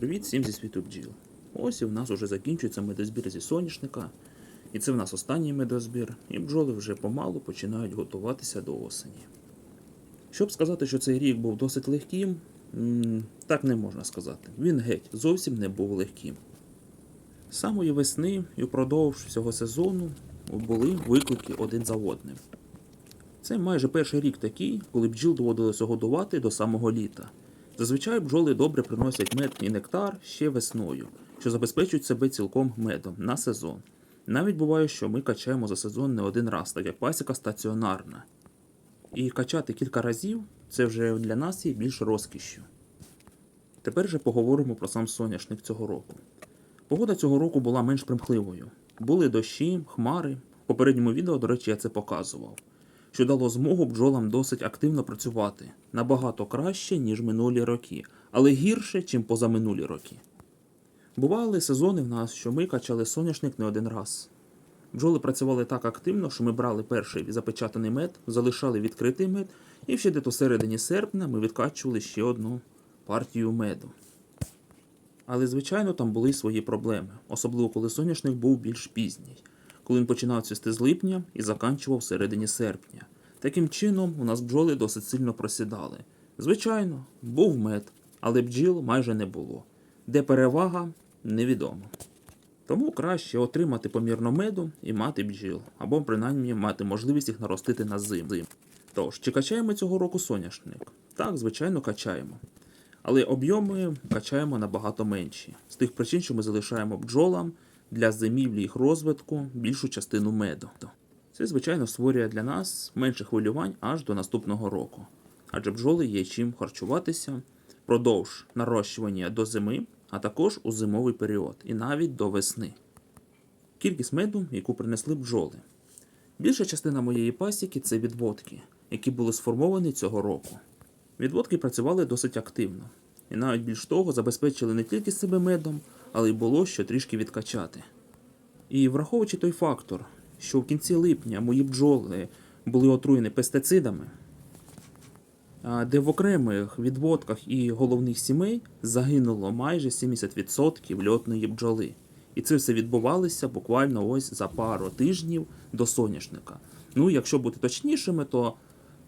Привіт всім зі світу бджіл. Ось і в нас вже закінчується медозбір зі соняшника. І це в нас останній медозбір, і бджоли вже помалу починають готуватися до осені. Щоб сказати, що цей рік був досить легким, так не можна сказати. Він геть зовсім не був легким. З самої весни і впродовж всього сезону були виклики один за одним. Це майже перший рік такий, коли бджіл доводилося годувати до самого літа. Зазвичай бджоли добре приносять мед і нектар ще весною, що забезпечують себе цілком медом на сезон. Навіть буває, що ми качаємо за сезон не один раз, так як пасіка стаціонарна. І качати кілька разів це вже для нас є більш розкішшю. Тепер же поговоримо про сам соняшник цього року. Погода цього року була менш примхливою. Були дощі, хмари. В попередньому відео, до речі, я це показував, що дало змогу бджолам досить активно працювати набагато краще, ніж минулі роки, але гірше, ніж позаминулі роки. Бували сезони в нас, що ми качали соняшник не один раз. Бджоли працювали так активно, що ми брали перший запечатаний мед, залишали відкритий мед, і ще десь у середині серпня ми відкачували ще одну партію меду. Але, звичайно, там були свої проблеми, особливо коли соняшник був більш пізній, коли він починав цвісти з липня і заканчував середині серпня. Таким чином, у нас бджоли досить сильно просідали. Звичайно, був мед, але бджіл майже не було. Де перевага, невідомо. Тому краще отримати помірно меду і мати бджіл, або принаймні мати можливість їх наростити на зиму. Тож, чи качаємо цього року соняшник? Так, звичайно, качаємо. Але об'єми качаємо набагато менші. З тих причин, що ми залишаємо бджолам для зимівлі їх розвитку більшу частину меду. Це, звичайно, створює для нас менше хвилювань аж до наступного року. Адже бджоли є чим харчуватися впродовж нарощування до зими, а також у зимовий період і навіть до весни. Кількість меду, яку принесли бджоли. Більша частина моєї пасіки це відводки, які були сформовані цього року. Відводки працювали досить активно, і навіть більш того забезпечили не тільки себе медом, але й було що трішки відкачати. І враховуючи той фактор, що в кінці липня мої бджоли були отруєні пестицидами, а де в окремих відводках і головних сімей загинуло майже 70% льотної бджоли. І це все відбувалося буквально ось за пару тижнів до соняшника. Ну, якщо бути точнішими, то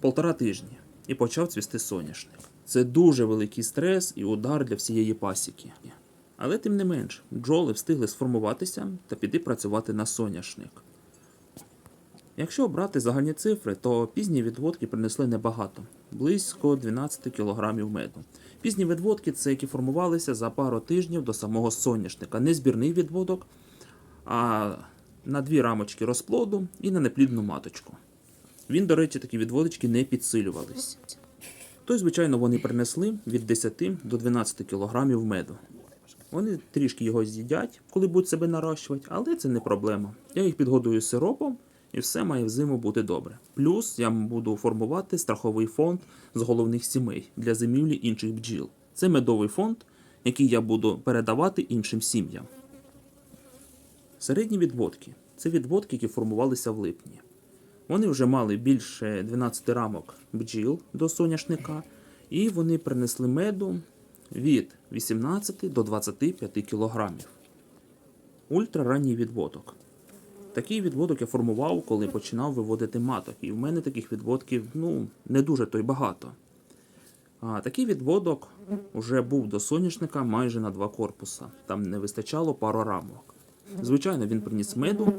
полтора тижні і почав цвісти соняшник. Це дуже великий стрес і удар для всієї пасіки. Але тим не менш, бджоли встигли сформуватися та піти працювати на соняшник. Якщо брати загальні цифри, то пізні відводки принесли небагато близько 12 кг меду. Пізні відводки це які формувалися за пару тижнів до самого соняшника. Не збірний відводок, а на дві рамочки розплоду і на неплідну маточку. Він, до речі, такі відводочки не підсилювались. То, звичайно, вони принесли від 10 до 12 кг меду. Вони трішки його з'їдять, коли будуть себе нарощувати, але це не проблема. Я їх підгодую сиропом, і все має взиму бути добре. Плюс я буду формувати страховий фонд з головних сімей для зимівлі інших бджіл. Це медовий фонд, який я буду передавати іншим сім'ям. Середні відводки це відводки, які формувалися в липні. Вони вже мали більше 12 рамок бджіл до соняшника, і вони принесли меду від 18 до 25 кілограмів. Ультраранній відводок. Такий відводок я формував, коли починав виводити маток, і в мене таких відводків ну, не дуже то й багато. А такий відводок вже був до соняшника майже на два корпуса. Там не вистачало пару рамок. Звичайно, він приніс меду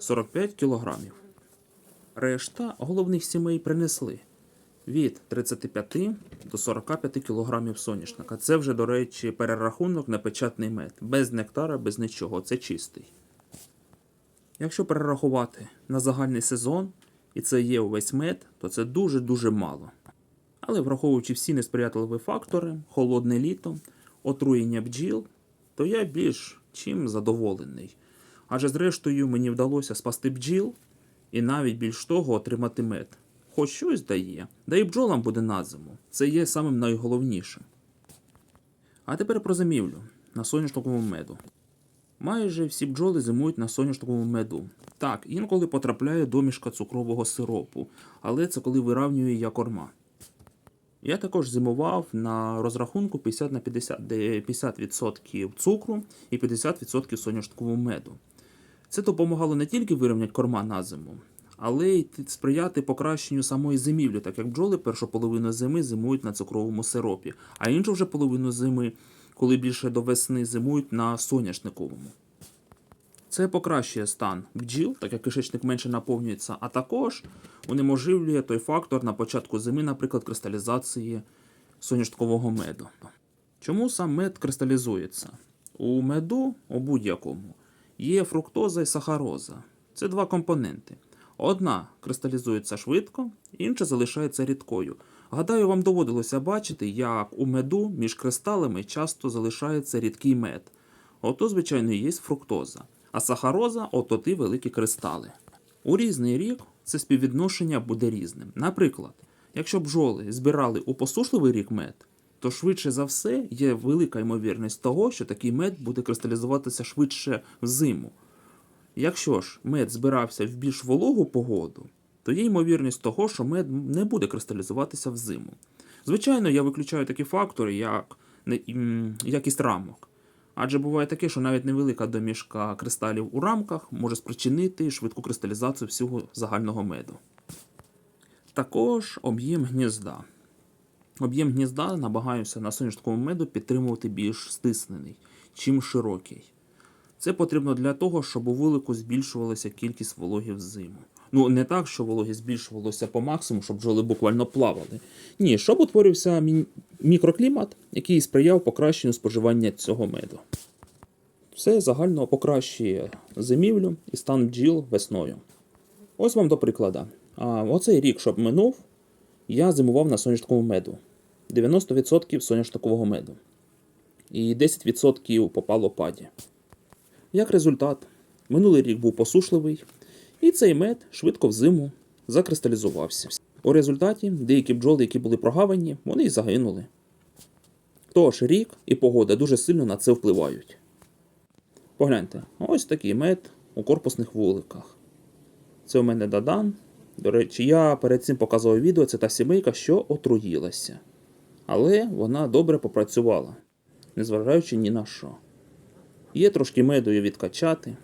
45 кілограмів. Решта головних сімей принесли від 35 до 45 кг соняшника. Це вже, до речі, перерахунок на печатний мед. Без нектара, без нічого. Це чистий. Якщо перерахувати на загальний сезон, і це є увесь мед, то це дуже-дуже мало. Але враховуючи всі несприятливі фактори, холодне літо, отруєння бджіл, то я більш чим задоволений. Адже зрештою мені вдалося спасти бджіл і навіть більш того отримати мед. Хоч щось дає, да і бджолам буде на зиму. Це є самим найголовнішим. А тепер про зимівлю на соняшниковому меду. Майже всі бджоли зимують на соняшниковому меду. Так, інколи потрапляє домішка цукрового сиропу, але це коли виравнює я корма. Я також зимував на розрахунку 50 на 50, де 50% цукру і 50% соняшникового меду. Це допомагало не тільки вирівняти корма на зиму, але й сприяти покращенню самої зимівлі, так як бджоли першу половину зими зимують на цукровому сиропі, а іншу вже половину зими, коли більше до весни зимують на соняшниковому. Це покращує стан бджіл, так як кишечник менше наповнюється, а також унеможливлює той фактор на початку зими, наприклад, кристалізації соняшникового меду. Чому сам мед кристалізується? У меду, у будь-якому, є фруктоза і сахароза. Це два компоненти. Одна кристалізується швидко, інша залишається рідкою. Гадаю, вам доводилося бачити, як у меду між кристалами часто залишається рідкий мед. Ото, звичайно, є фруктоза, а сахароза ото ті великі кристали. У різний рік це співвідношення буде різним. Наприклад, якщо бджоли збирали у посушливий рік мед, то швидше за все є велика ймовірність того, що такий мед буде кристалізуватися швидше взиму. Якщо ж мед збирався в більш вологу погоду, то є ймовірність того, що мед не буде кристалізуватися взиму. Звичайно, я виключаю такі фактори, як якість рамок. Адже буває таке, що навіть невелика домішка кристалів у рамках може спричинити швидку кристалізацію всього загального меду. Також об'єм гнізда. Об'єм гнізда намагаюся на соняшниковому меду підтримувати більш стиснений, чим широкий. Це потрібно для того, щоб у вулику збільшувалася кількість вологи взиму. Ну, не так, що вологі збільшувалося по максимуму, щоб бджоли буквально плавали. Ні, щоб утворився мі- мікроклімат, який сприяв покращенню споживання цього меду. Все загально покращує зимівлю і стан бджіл весною. Ось вам до прикладу. А, оцей рік, щоб минув, я зимував на соняшниковому меду. 90% соняшникового меду. І 10% попало паді. Як результат, минулий рік був посушливий, і цей мед швидко взиму закристалізувався. У результаті деякі бджоли, які були прогавані, вони й загинули. Тож рік і погода дуже сильно на це впливають. Погляньте, ось такий мед у корпусних вуликах. Це у мене Дадан. До речі, я перед цим показував відео, це та сімейка, що отруїлася. Але вона добре попрацювала, незважаючи ні на що. Є трошки меду і відкачати.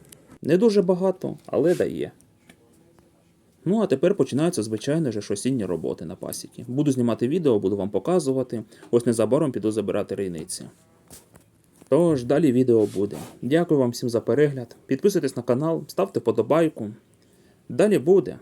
Не дуже багато, але дає. Ну, а тепер починаються, звичайно ж, осінні роботи на пасіки. Буду знімати відео, буду вам показувати. Ось незабаром піду забирати рейниці. Тож, далі відео буде. Дякую вам всім за перегляд. Підписуйтесь на канал, ставте подобайку. Далі буде.